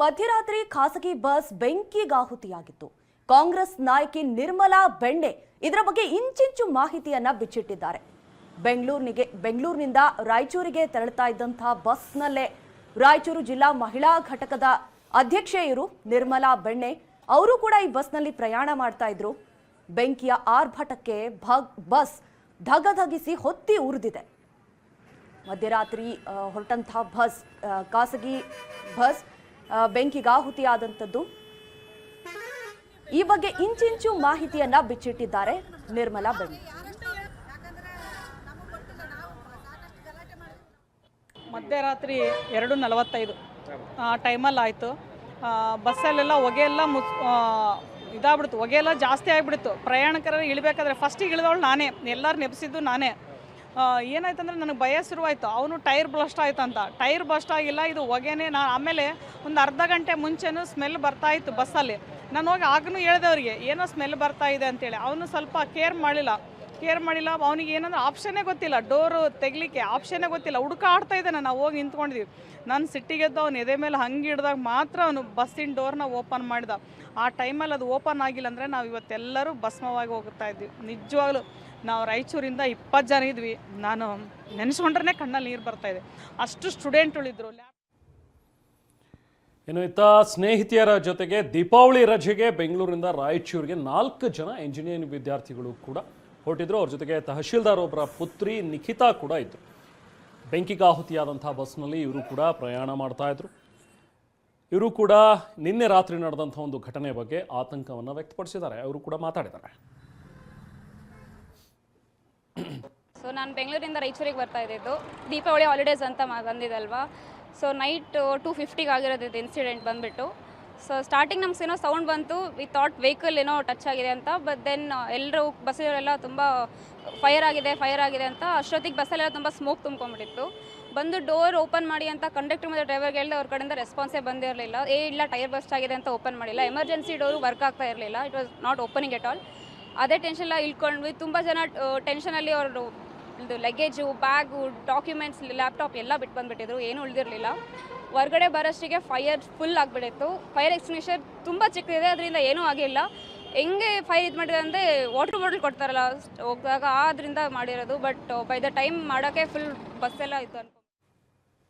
ಮಧ್ಯರಾತ್ರಿ ಖಾಸಗಿ ಬಸ್ ಬೆಂಕಿಗಾಹುತಿಯಾಗಿತ್ತು. ಕಾಂಗ್ರೆಸ್ ನಾಯಕಿ ನಿರ್ಮಲಾ ಬೆಣ್ಣೆ ಇದರ ಬಗ್ಗೆ ಇಂಚಿಂಚು ಮಾಹಿತಿಯನ್ನ ಬಿಚ್ಚಿಟ್ಟಿದ್ದಾರೆ. ಬೆಂಗಳೂರಿನಿಗೆ ಬೆಂಗಳೂರಿನಿಂದ ರಾಯಚೂರಿಗೆ ತೆರಳುತ್ತಾ ಇದ್ದಂತಹ ಬಸ್ನಲ್ಲೇ ರಾಯಚೂರು ಜಿಲ್ಲಾ ಮಹಿಳಾ ಘಟಕದ ಅಧ್ಯಕ್ಷೆ ಇವರು ನಿರ್ಮಲಾ ಬೆಣ್ಣೆ ಅವರು ಕೂಡ ಈ ಬಸ್ನಲ್ಲಿ ಪ್ರಯಾಣ ಮಾಡ್ತಾ ಇದ್ರು. ಬೆಂಕಿಯ ಆರ್ಭಟಕ್ಕೆ ಬಸ್ ಧಗಧಗಿಸಿ ಹೊತ್ತಿ ಉರಿದಿದೆ. ಮಧ್ಯರಾತ್ರಿ ಹೊರಟಂತಹ ಬಸ್ ಖಾಸಗಿ ಬಸ್ ಬೆಂಕಿಗಾಹುತಿಯಾದಂಥದ್ದು ಈ ಬಗ್ಗೆ ಇಂಚಿಂಚು ಮಾಹಿತಿಯನ್ನ ಬಿಚ್ಚಿಟ್ಟಿದ್ದಾರೆ ನಿರ್ಮಲಾ ಬೆಂಕಿ ಮಧ್ಯರಾತ್ರಿ ಎರಡು ನಲವತ್ತೈದು ಟೈಮಲ್ಲಿ ಆಯಿತು. ಬಸ್ಸಲ್ಲೆಲ್ಲ ಹೊಗೆಯೆಲ್ಲ ಮುಸ್ ಇದಾಗ್ಬಿಡ್ತು. ಹೊಗೆ ಎಲ್ಲ ಜಾಸ್ತಿ ಆಗಿಬಿಡ್ತು. ಪ್ರಯಾಣಿಕರ ಇಳಿಬೇಕಾದ್ರೆ ಫಸ್ಟಿಗೆ ಇಳಿದವಳು ನಾನೇ. ಎಲ್ಲರೂ ನೆಪ್ಸಿದ್ದು ನಾನೇ. ಏನಾಯ್ತಂದ್ರೆ ನನಗೆ ಭಯ ಶುರುವಾಯಿತು. ಅವನು ಟೈರ್ ಬ್ಲಸ್ಟ್ ಆಯ್ತು ಅಂತ ಟೈರ್ ಬಸ್ಟ್ ಆಗಿಲ್ಲ, ಇದು ಹೊಗೆನೇ ನಾನು ಆಮೇಲೆ ಒಂದು ಅರ್ಧ ಗಂಟೆ ಮುಂಚೆನೂ ಸ್ಮೆಲ್ ಬರ್ತಾ ಇತ್ತು ಬಸ್ಸಲ್ಲಿ. ನಾನು ಹೋಗಿ ಆಗಲೂ ಹೇಳ್ದೆ ಅವ್ರಿಗೆ, ಏನೋ ಸ್ಮೆಲ್ ಬರ್ತಾ ಇದೆ ಅಂತೇಳಿ. ಅವನು ಸ್ವಲ್ಪ ಕೇರ್ ಮಾಡಿಲ್ಲ. ಕೇರ್ ಮಾಡಿಲ್ಲ, ಅವನಿಗೆ ಏನಂದ್ರೆ ಆಪ್ಷನ್ನೇ ಗೊತ್ತಿಲ್ಲ. ಡೋರು ತೆಗಿಲಿಕ್ಕೆ ಆಪ್ಷನ್ನೇ ಗೊತ್ತಿಲ್ಲ. ಹುಡುಕಾಡ್ತಾ ಇದ್ದಾನೆ, ನಾವು ಹೋಗಿ ನಿಂತ್ಕೊಂಡಿದ್ವಿ. ನಾನು ಸಿಟ್ಟಿಗೆದ್ದು ಅವ್ನು ಎದೆ ಮೇಲೆ ಹಂಗೆ ಹಿಡ್ದಾಗ ಮಾತ್ರ ಅವನು ಬಸ್ಸಿನ ಡೋರ್ನ ಓಪನ್ ಮಾಡಿದ. ಆ ಟೈಮಲ್ಲಿ ಅದು ಓಪನ್ ಆಗಿಲ್ಲ ಅಂದರೆ ನಾವು ಇವತ್ತೆಲ್ಲರೂ ಭಸ್ಮವಾಗಿ ಹೋಗ್ತಾ ಇದ್ವಿ. ನಿಜವಾಗ್ಲೂ. ನಾವು ರಾಯಚೂರಿಂದ ಇಪ್ಪತ್ತು ಜನ ಇದ್ವಿ. ನಾನು ನೆನೆಸ್ಕೊಂಡ್ರೆ ಕಣ್ಣಲ್ಲಿ ನೀರು ಬರ್ತಾ ಇದೆ. ಅಷ್ಟು ಸ್ಟೂಡೆಂಟ್ಗಳಿದ್ರು ಇನ್ನು ಇತ್ತ ಸ್ನೇಹಿತೆಯರ ಜೊತೆಗೆ ದೀಪಾವಳಿ ರಜೆಗೆ ಬೆಂಗಳೂರಿಂದ ರಾಯಚೂರಿಗೆ ನಾಲ್ಕು ಜನ ಇಂಜಿನಿಯರಿಂಗ್ ವಿದ್ಯಾರ್ಥಿಗಳು ಕೂಡ ಹೊರಟಿದ್ರು. ಅವ್ರ ಜೊತೆಗೆ ತಹಶೀಲ್ದಾರ್ ಒಬ್ಬರ ಪುತ್ರಿ ನಿಖಿತಾ ಕೂಡ ಇದ್ರು. ಬೆಂಕಿಗಾಹುತಿಯಾದಂಥ ಬಸ್ನಲ್ಲಿ ಇವರು ಕೂಡ ಪ್ರಯಾಣ ಮಾಡ್ತಾ ಇದ್ರು. ಇವರು ಕೂಡ ನಿನ್ನೆ ರಾತ್ರಿ ನಡೆದಂಥ ಒಂದು ಘಟನೆ ಬಗ್ಗೆ ಆತಂಕವನ್ನು ವ್ಯಕ್ತಪಡಿಸಿದ್ದಾರೆ. ಅವರು ಕೂಡ ಮಾತಾಡಿದ್ದಾರೆ. ಸೊ ನಾನು ಬೆಂಗಳೂರಿಂದ ರಾಯಚೂರಿಗೆ ಬರ್ತಾ ಇದ್ದಿದ್ದು. ದೀಪಾವಳಿ ಹಾಲಿಡೇಸ್ ಅಂತ ಮ- ಬಂದಿದ್ದಲ್ವಾ ಸೊ ನೈಟ್ ಟೂ ಫಿಫ್ಟಿಗೆ ಆಗಿರೋದು ಇನ್ಸಿಡೆಂಟ್ ಬಂದುಬಿಟ್ಟು. ಸೊ ಸ್ಟಾರ್ಟಿಂಗ್ ನಮ್ಗೆ ಏನೋ ಸೌಂಡ್ ಬಂತು. ವಿ ಥಾಟ್ ವೆಹಿಕಲ್ ಏನೋ ಟಚ್ ಆಗಿದೆ ಅಂತ ಬಟ್ ದೆನ್ ಎಲ್ಲರೂ ಬಸ್ಸಲ್ಲೆಲ್ಲ ತುಂಬ ಫೈರ್ ಆಗಿದೆ ಫೈರ್ ಆಗಿದೆ ಅಂತ ಅಷ್ಟೊತ್ತಿಗೆ ಬಸ್ಸಲ್ಲೆಲ್ಲ ತುಂಬ ಸ್ಮೋಕ್ ತುಂಬ್ಕೊಂಡ್ಬಿಟ್ಟಿತ್ತು. ಬಂದು ಡೋರ್ ಓಪನ್ ಮಾಡಿ ಅಂತ ಕಂಡಕ್ಟರ್ ಮತ್ತು ಡ್ರೈವರ್ಗೆ ಹೇಳಿದೆ, ಅವ್ರ ಕಡೆಯಿಂದ ರೆಸ್ಪಾನ್ಸೇ ಬಂದಿರಲಿಲ್ಲ. ಏ, ಇಲ್ಲ ಟೈರ್ ಬಸ್ಟ್ ಆಗಿದೆ ಅಂತ ಓಪನ್ ಮಾಡಿಲ್ಲ. ಎಮರ್ಜೆನ್ಸಿ ಡೋರು ವರ್ಕ್ ಆಗ್ತಾ ಇರಲಿಲ್ಲ. It was not opening at all ಅದೇ ಟೆನ್ಷನ್ ಇಳ್ಕೊಂಡ್ವಿ. ತುಂಬ ಜನ ಟೆನ್ಷನಲ್ಲಿ ಅವರು ಇದು ಲಗೇಜು ಬ್ಯಾಗು ಡಾಕ್ಯುಮೆಂಟ್ಸ್ ಲ್ಯಾಪ್ಟಾಪ್ ಎಲ್ಲ ಬಿಟ್ಟು ಬಂದುಬಿಟ್ಟಿದ್ರು. ಏನೂ ಉಳಿದಿರಲಿಲ್ಲ. ಹೊರಗಡೆ ಬರೋಷ್ಟಿಗೆ ಫೈರ್ ಫುಲ್ ಆಗಿಬಿಟ್ಟಿತ್ತು. ಫೈರ್ ಎಕ್ಸ್ಟಿಂಗ್ವಿಷರ್ ತುಂಬ ಚಿಕ್ಕದಿದೆ, ಅದರಿಂದ ಏನೂ ಆಗಿಲ್ಲ. ಹೆಂಗೆ ಫೈರ್ ಇದು ಮಾಡಿದೆ ಅಂದರೆ ವಾಟರ್ ಬಾಟಲ್ ಕೊಡ್ತಾರಲ್ಲ, ಹೋಗಿದಾಗ ಆದ್ರಿಂದ ಮಾಡಿರೋದು ಬಟ್ ಬೈ ದ ಟೈಮ್ ಮಾಡೋಕ್ಕೆ ಫುಲ್ ಬಸ್ಸೆಲ್ಲ ಇತ್ತು